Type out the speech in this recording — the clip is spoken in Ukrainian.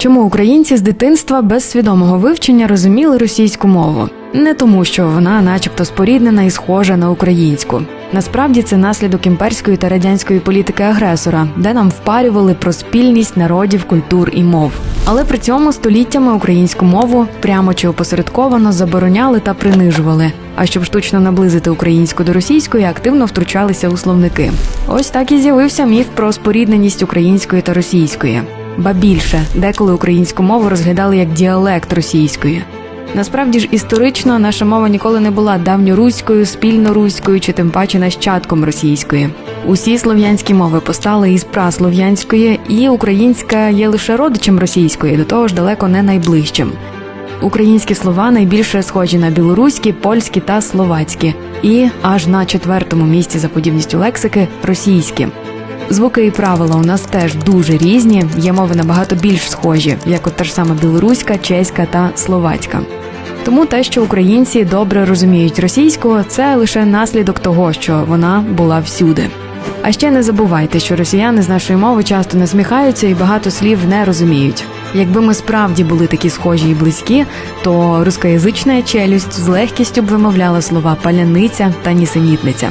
Чому українці з дитинства без свідомого вивчення розуміли російську мову? Не тому, що вона, начебто, споріднена і схожа на українську. Насправді це наслідок імперської та радянської політики агресора, де нам впарювали про спільність народів, культур і мов. Але при цьому століттями українську мову прямо чи опосередковано забороняли та принижували. А щоб штучно наблизити українську до російської, активно втручалися у словники. Ось так і з'явився міф про спорідненість української та російської. Ба більше, деколи українську мову розглядали як діалект російської. Насправді ж історично наша мова ніколи не була давньоруською, спільноруською чи тим паче нащадком російської. Усі слов'янські мови постали із праслов'янської, і українська є лише родичем російської, до того ж далеко не найближчим. Українські слова найбільше схожі на білоруські, польські та словацькі, і аж на четвертому місці за подібністю лексики російські. Звуки і правила у нас теж дуже різні. Є мови набагато більш схожі, як от та ж сама білоруська, чеська та словацька. Тому те, що українці добре розуміють російську, це лише наслідок того, що вона була всюди. А ще не забувайте, що росіяни з нашої мови часто насміхаються і багато слів не розуміють. Якби ми справді були такі схожі і близькі, то рускоязична челюсть з легкістю б вимовляла слова паляниця та нісенітниця.